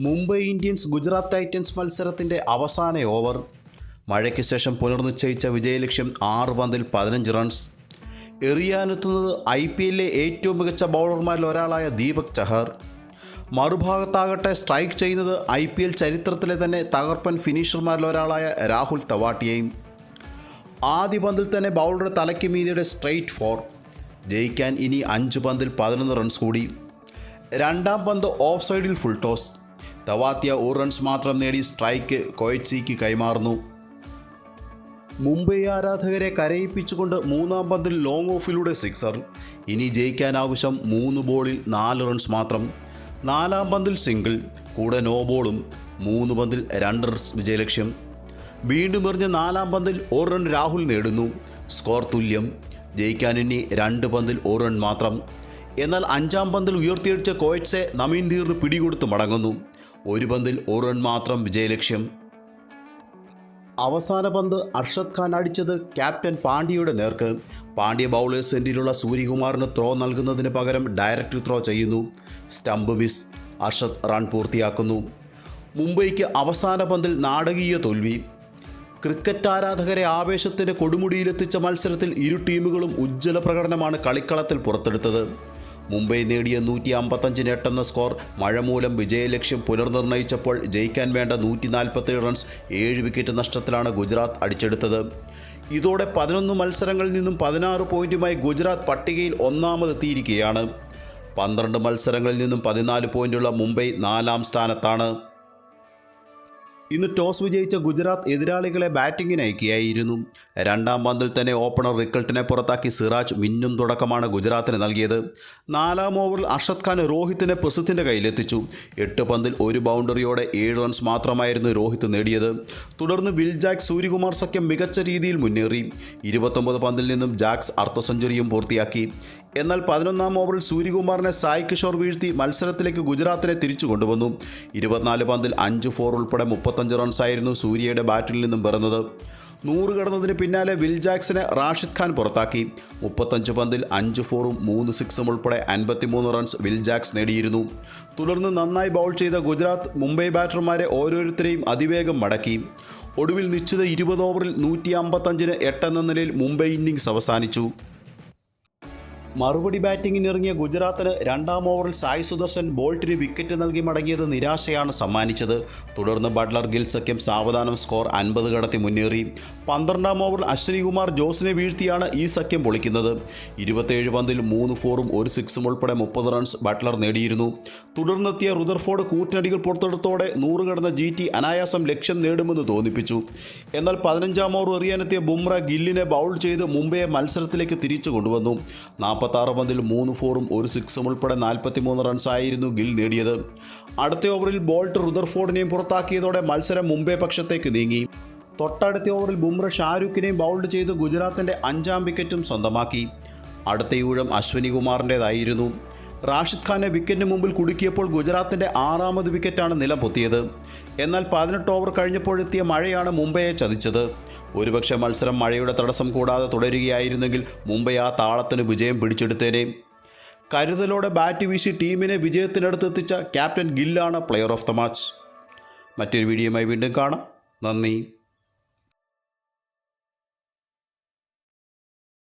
Mumbai Indians Gujarat Titans മത്സരത്തിന്റെ അവസാന over. മഴയ്ക്ക് ശേഷം പുനർനിശ്ചയിച്ച വിജയലക്ഷ്യം ആറ് പന്തിൽ പതിനഞ്ച് റൺസ്. എറിയാനെത്തുന്നത് ഐ പി എല്ലിലെ ഏറ്റവും മികച്ച ബൗളർമാരിൽ ഒരാളായ ദീപക് ചഹർ. മറുഭാഗത്താകട്ടെ സ്ട്രൈക്ക് ചെയ്യുന്നത് ഐ പി എൽ ചരിത്രത്തിലെ തന്നെ തകർപ്പൻ ഫിനിഷർമാരിൽ ഒരാളായ രാഹുൽ തവാട്ടിയെയും. ആദ്യ പന്തിൽ തന്നെ ബൗളറുടെ തലയ്ക്ക് മീതിയുടെ സ്ട്രെയിറ്റ് ഫോർ. ജയിക്കാൻ ഇനി അഞ്ച് പന്തിൽ പതിനൊന്ന് റൺസ് കൂടി. രണ്ടാം പന്ത് ഓഫ് സൈഡിൽ ഫുൾ ടോസ്. തവാത്തിയ ഒരു റൺസ് മാത്രം നേടി സ്ട്രൈക്ക് കൊയറ്റ്സിക്ക് കൈമാറുന്നു. മുംബൈ ആരാധകരെ കരയിപ്പിച്ചുകൊണ്ട് മൂന്നാം പന്തിൽ ലോങ് ഓഫിലൂടെ സിക്സർ ഇനി ജയിക്കാൻ ആവശ്യം മൂന്ന് ബോളിൽ നാല് റൺസ് മാത്രം. നാലാം പന്തിൽ സിംഗിൾ കൂടെ നോ ബോളും മൂന്ന് പന്തിൽ രണ്ട് റൺസ് വിജയലക്ഷ്യം. വീണ്ടും എറിഞ്ഞ നാലാം പന്തിൽ ഒരു റൺ രാഹുൽ നേടുന്നു. സ്കോർ തുല്യം. ജയിക്കാൻ ഇനി രണ്ട് പന്തിൽ ഒരു റൺ മാത്രം. എന്നാൽ അഞ്ചാം പന്തിൽ ഉയർത്തിയടിച്ച കോയറ്റ്സെ നമീൻ ധീറിന് പിടികൊടുത്ത് മടങ്ങുന്നു. ഒരു പന്തിൽ ഒരു റൺ മാത്രം വിജയലക്ഷ്യം. അവസാന പന്ത് അർഷദ് ഖാൻ അടിച്ചത് ക്യാപ്റ്റൻ പാണ്ഡ്യയുടെ നേർക്ക്. പാണ്ഡ്യ ബൗളേഴ്സ് എൻഡിലുള്ള സൂര്യകുമാറിന് ത്രോ നൽകുന്നതിന് പകരം ഡയറക്റ്റ് ത്രോ ചെയ്യുന്നു. സ്റ്റംപ് മിസ് അർഷദ് റൺ പൂർത്തിയാക്കുന്നു. മുംബൈക്ക് അവസാന പന്തിൽ നാടകീയ തോൽവി. ക്രിക്കറ്റ് ആരാധകരെ ആവേശത്തിന്റെ കൊടുമുടിയിലെത്തിച്ച മത്സരത്തിൽ ഇരു ടീമുകളും ഉജ്ജ്വല പ്രകടനമാണ് കളിക്കളത്തിൽ പുറത്തെടുത്തത്. മുംബൈ നേടിയ നൂറ്റി അമ്പത്തഞ്ച് നേട്ടെന്ന സ്കോർ മഴ മൂലം വിജയലക്ഷ്യം പുനർനിർണയിച്ചപ്പോൾ ജയിക്കാൻ വേണ്ട നൂറ്റി നാൽപ്പത്തേഴ് റൺസ് ഏഴ് വിക്കറ്റ് നഷ്ടത്തിലാണ് ഗുജറാത്ത് അടിച്ചെടുത്തത്. ഇതോടെ പതിനൊന്ന് മത്സരങ്ങളിൽ നിന്നും പതിനാറ് പോയിന്റുമായി ഗുജറാത്ത് പട്ടികയിൽ ഒന്നാമതെത്തിയിരിക്കുകയാണ്. പന്ത്രണ്ട് മത്സരങ്ങളിൽ നിന്നും പതിനാല് പോയിന്റുള്ള മുംബൈ നാലാം സ്ഥാനത്താണ്. ഇന്ന് ടോസ് വിജയിച്ച ഗുജറാത്ത് എതിരാളികളെ ബാറ്റിംഗിന് അയക്കുകയായിരുന്നു. രണ്ടാം പന്തിൽ തന്നെ ഓപ്പണർ റിക്കൾട്ടിനെ പുറത്താക്കി സിറാജ് മിന്നും തുടക്കമാണ് ഗുജറാത്തിന് നൽകിയത്. നാലാം ഓവറിൽ അർഷദ് ഖാൻ രോഹിത്തിനെ പ്രസിദ്ധിന്റെ കയ്യിലെത്തിച്ചു. എട്ട് പന്തിൽ ഒരു ബൗണ്ടറിയോടെ ഏഴ് റൺസ് മാത്രമായിരുന്നു രോഹിത് നേടിയത്. തുടർന്ന് വിൽ ജാക്സ് സൂര്യകുമാർ സഖ്യം മികച്ച രീതിയിൽ മുന്നേറി. ഇരുപത്തൊമ്പത് പന്തിൽ നിന്നും ജാക്സ് അർദ്ധ സെഞ്ചുറിയും പൂർത്തിയാക്കി. എന്നാൽ പതിനൊന്നാം ഓവറിൽ സൂര്യകുമാറിനെ സായ് കിഷോർ വീഴ്ത്തി മത്സരത്തിലേക്ക് ഗുജറാത്തിനെ തിരിച്ചു കൊണ്ടുവന്നു. ഇരുപത്തിനാല് പന്തിൽ അഞ്ച് ഫോർ ഉൾപ്പെടെ മുപ്പത്തഞ്ച് റൺസായിരുന്നു സൂര്യയുടെ ബാറ്റിൽ നിന്നും പിറന്നത്. നൂറ് കടന്നതിന് പിന്നാലെ വിൽ ജാക്സനെ റാഷിദ് ഖാൻ പുറത്താക്കി. മുപ്പത്തഞ്ച് പന്തിൽ അഞ്ച് ഫോറും മൂന്ന് സിക്സും ഉൾപ്പെടെ അൻപത്തിമൂന്ന് റൺസ് വിൽ ജാക്സ് നേടിയിരുന്നു. തുടർന്ന് നന്നായി ബൗൾ ചെയ്ത ഗുജറാത്ത് മുംബൈ ബാറ്റർമാരെ ഓരോരുത്തരെയും അതിവേഗം മടക്കി. ഒടുവിൽ നിശ്ചിത ഇരുപത് ഓവറിൽ നൂറ്റി അമ്പത്തഞ്ചിന് എട്ടെന്ന നിലയിൽ മുംബൈ ഇന്നിംഗ്സ് അവസാനിച്ചു. മറുപടി ബാറ്റിംഗിന് ഇറങ്ങിയ ഗുജറാത്തിന് രണ്ടാം ഓവറിൽ സായി സുദർശൻ ബോൾട്ടിന് വിക്കറ്റ് നൽകി മടങ്ങിയത് നിരാശയാണ് സമ്മാനിച്ചത്. തുടർന്ന് ബട്ട്ലർ ഗിൽ സഖ്യം സാവധാനം സ്കോർ അൻപത് കടത്തി മുന്നേറി. പന്ത്രണ്ടാം ഓവറിൽ അശ്വിനി കുമാർ ജോസിനെ വീഴ്ത്തിയാണ് ഈ സഖ്യം പൊളിക്കുന്നത്. ഇരുപത്തേഴ് പന്തിൽ മൂന്ന് ഫോറും ഒരു സിക്സും ഉൾപ്പെടെ മുപ്പത് റൺസ് ബട്ട്ലർ നേടിയിരുന്നു. തുടർന്നെത്തിയ റുദർഫോർഡ് കൂറ്റനടികൾ പുറത്തെടുത്തോടെ നൂറ് കടന്ന ജി ടി അനായാസം ലക്ഷ്യം നേടുമെന്ന് തോന്നിപ്പിച്ചു. എന്നാൽ പതിനഞ്ചാം ഓവർ എറിയാനെത്തിയ ബുംറ ഗില്ലിനെ ബൗൾ ചെയ്ത് മുംബൈയെ മത്സരത്തിലേക്ക് തിരിച്ചു കൊണ്ടുവന്നു. നാൽപ്പത്താറ് പന്തിൽ മൂന്ന് ഫോറും ഒരു സിക്സും ഉൾപ്പെടെ നാൽപ്പത്തിമൂന്ന് റൺസായിരുന്നു ഗിൽ നേടിയത്. അടുത്ത ഓവറിൽ ബോൾട്ട് റുദർഫോർഡിനെയും പുറത്താക്കിയതോടെ മത്സരം മുംബൈ പക്ഷത്തേക്ക് നീങ്ങി. തൊട്ടടുത്ത ഓവറിൽ ബുംറ ഷാരൂഖിനെയും ബൗൾഡ് ചെയ്ത് ഗുജറാത്തിന്റെ അഞ്ചാം വിക്കറ്റും സ്വന്തമാക്കി. അടുത്ത ഊഴം അശ്വിനി കുമാറിന്റേതായിരുന്നു. റാഷിദ് ഖാനെ വിക്കറ്റിന് മുമ്പിൽ കുടുക്കിയപ്പോൾ ഗുജറാത്തിന്റെ ആറാമത് വിക്കറ്റാണ് നിലം പൊത്തിയത് എന്നാൽ പതിനെട്ട് ഓവർ കഴിഞ്ഞപ്പോഴെത്തിയ മഴയാണ് മുംബൈയെ ചതിച്ചത്. ഒരുപക്ഷെ മത്സരം മഴയുടെ തടസ്സം കൂടാതെ തുടരുകയായിരുന്നെങ്കിൽ മുംബൈ ആ താളത്തിന് വിജയം പിടിച്ചെടുത്തേനെ. കരുതലോടെ ബാറ്റ് വീശി ടീമിനെ വിജയത്തിനടുത്തെത്തിച്ച ക്യാപ്റ്റൻ ഗില്ലാണ് പ്ലെയർ ഓഫ് ദ മാച്ച്. മറ്റൊരു വീഡിയോയുമായി വീണ്ടും കാണാം. നന്ദി.